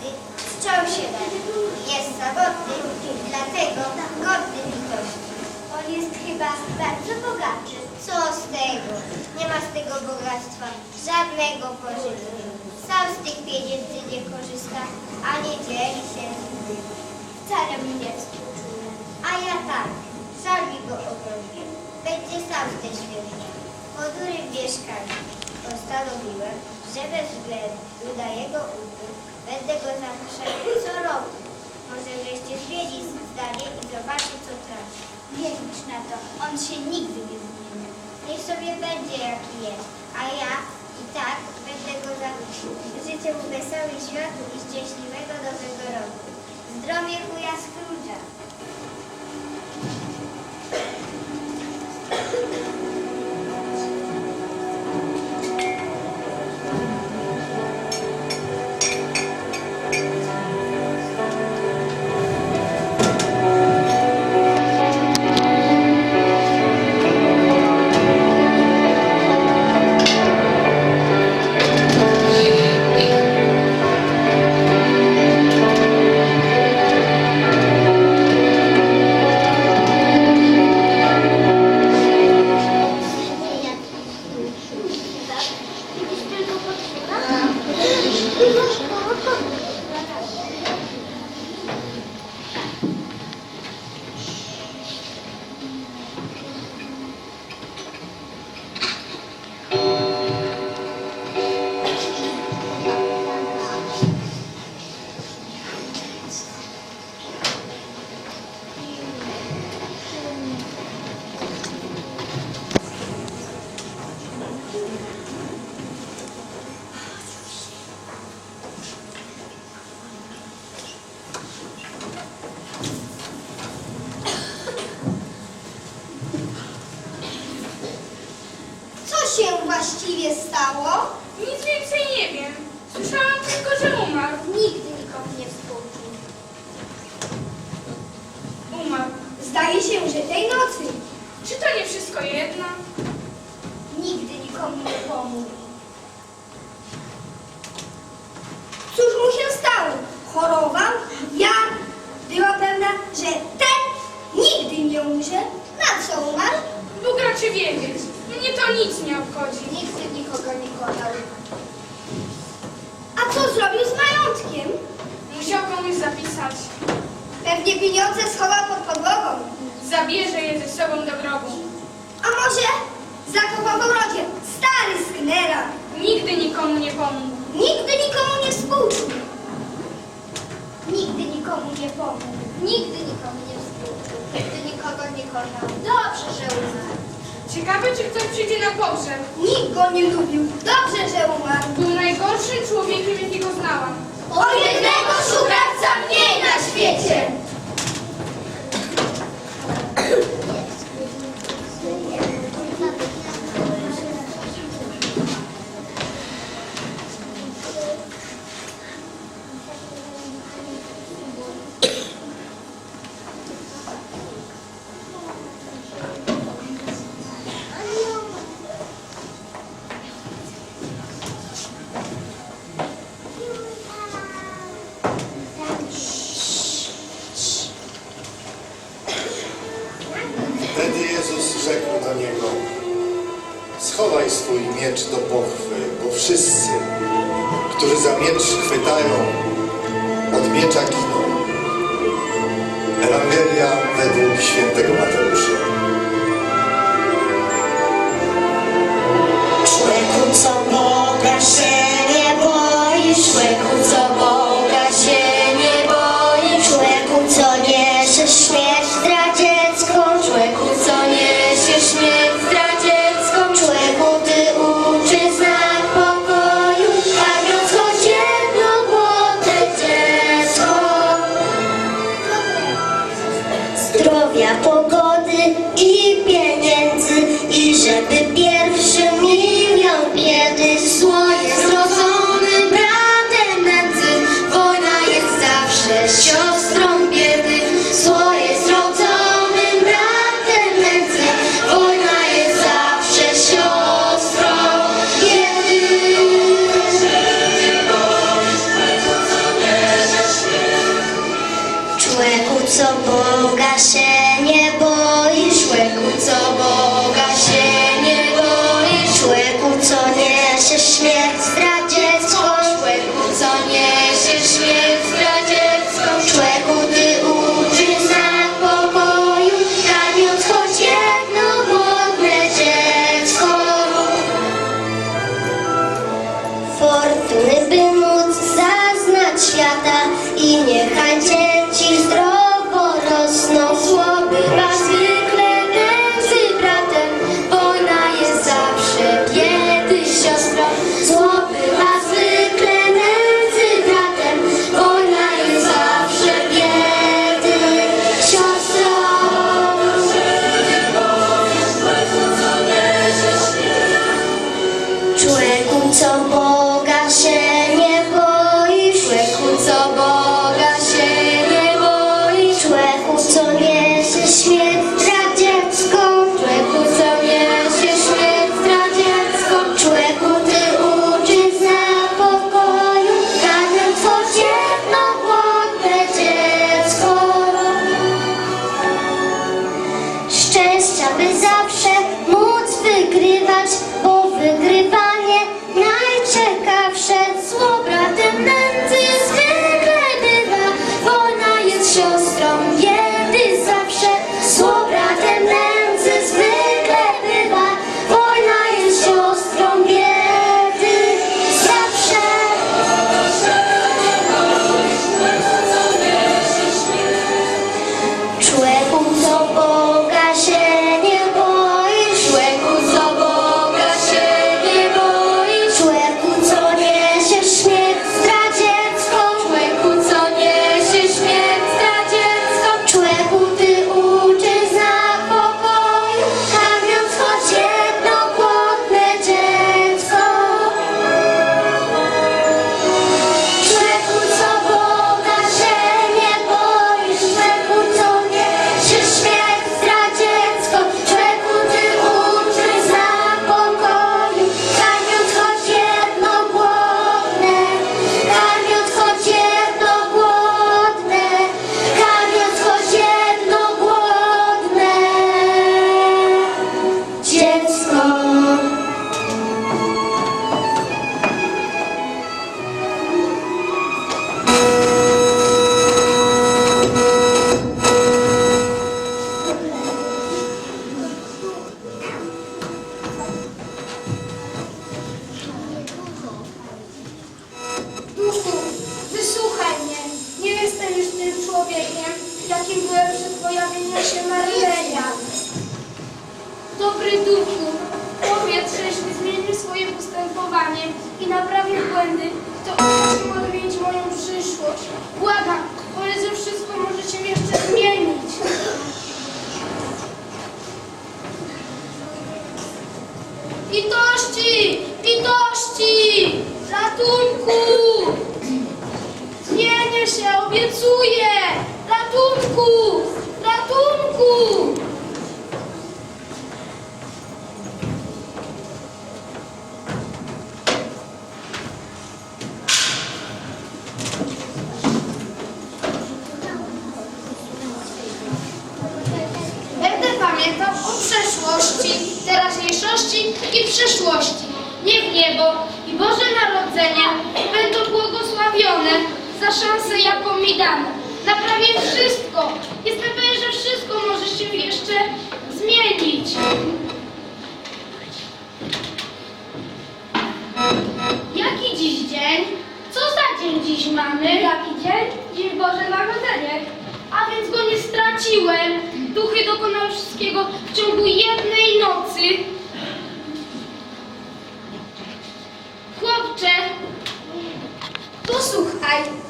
razy strzał się da. Jest samotny, dlatego godny litości. On jest chyba bardzo bogaty. Co z tego? Nie ma z tego bogactwa żadnego pożytku. Sam z tych pieniędzy nie korzysta, ani dzieli się z nimi. Wcale mi nie współczuje. A ja tak, żal mi go obronię. Będzie sam z tej świetnie. Po durym mieszkaniu postanowiłem, że bez względu na jego upływ będę go zapraszał co roku. Może wreszcie zmieni zdanie i zobaczy, co traci. Wierzysz na to, on się nigdy nie zmieni. Niech sobie będzie, jaki jest, a ja i tak będę go zaprosił. Życzę mu wesołych świąt i szczęśliwego nowego roku. Właściwie stało? Nic więcej nie wiem. Słyszałam tylko, że umarł. Nigdy nikomu nie współczuł. Umarł. Zdaje się, że tej nocy Czy to nie wszystko jedno? nigdy nikomu nie pomógł. Cóż mu się stało? Chorował? Ja była pewna, że ten nigdy nie umrze. Na co umarł? Bóg raczy wiedzieć. Mnie to nic nie obchodzi. Nigdy nikogo nie kochał. A co zrobił z majątkiem? Musiał komuś zapisać. Pewnie pieniądze schował pod podłogą. Zabierze je ze sobą do grobu. A może zakopał w ogrodzie stary sknera. Nigdy nikomu nie pomógł. Nigdy nikomu nie współczuł. Nigdy nikomu nie pomógł. Nigdy nikomu nie współczuł. Nigdy nikogo nie kochał. Dobrze, że umarł. Ciekawe, czy ktoś przyjdzie na pogrzeb. Nikt go nie lubił. Dobrze, że umarł. Był najgorszym człowiekiem, jakiego znałam. O jednego szukawca mniej na świecie. Schowaj swój miecz do pochwy, bo wszyscy, którzy za miecz chwytają, od miecza giną. Ewangelia według świętego Mateusza. Człeku, co Boga się nie boi, człeku, co Boga jakim byłem przed pojawieniem się Maryleja. Dobry duchu, powiedz, że jeśli zmienię swoje postępowanie i naprawię błędy, to odmienić moją przyszłość. Błagam, powiedz, że wszystko może się jeszcze zmienić. Litości! Litości! Ratunku! Zmienię się, obiecuję! Ratunku! Ratunku! Będę pamiętał o przeszłości, teraźniejszości i przyszłości. Niech niebo i Boże Narodzenie będą błogosławione za szansę, jaką mi dano. Naprawię wszystko. Jestem pewien, że wszystko może się jeszcze zmienić. Jaki dziś dzień? Co za dzień dziś mamy? Jaki dzień? Dzień Boże Narodzenie. A więc go nie straciłem. Duchy dokonały wszystkiego w ciągu jednej nocy. Chłopcze, Posłuchaj.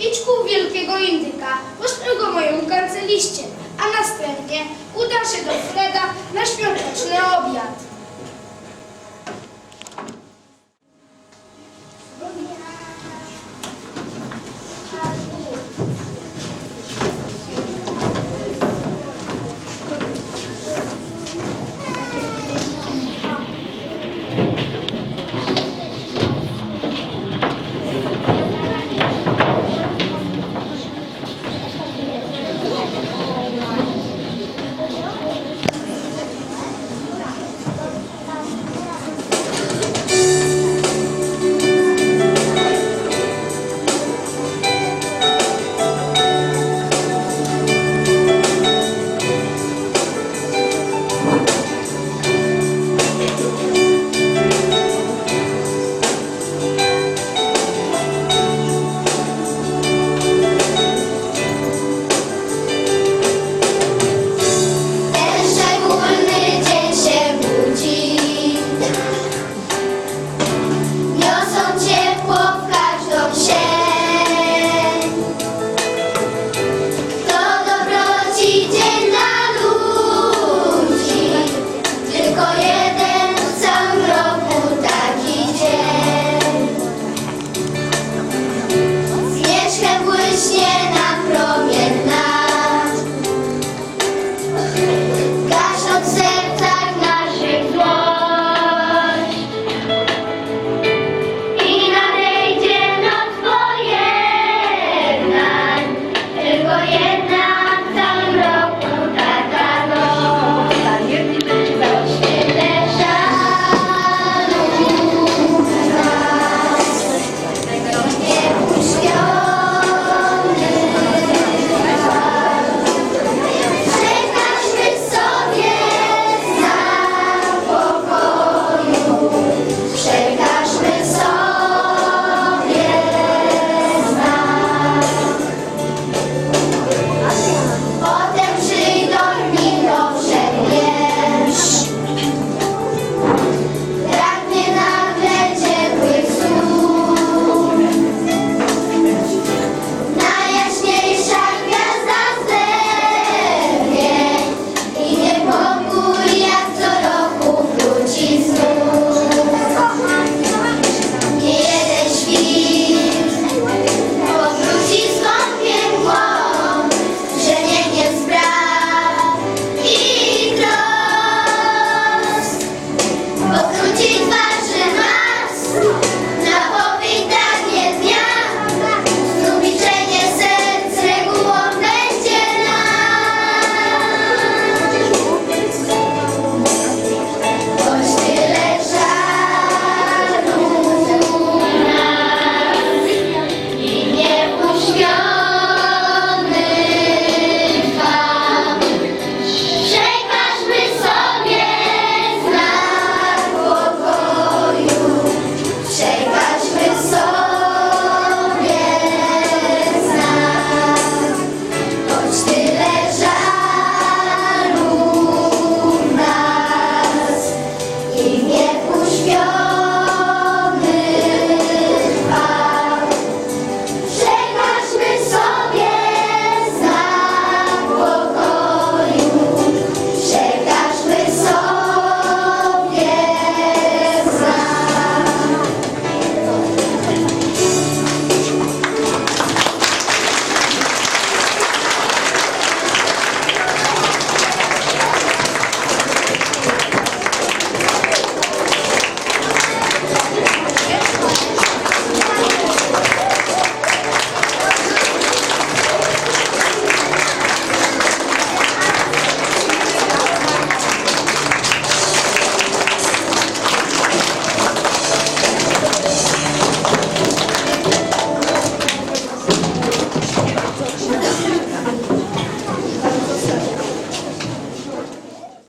Idź wielkiego indyka, go moją kanceliście, a następnie uda się do Freda na świąteczny obiad.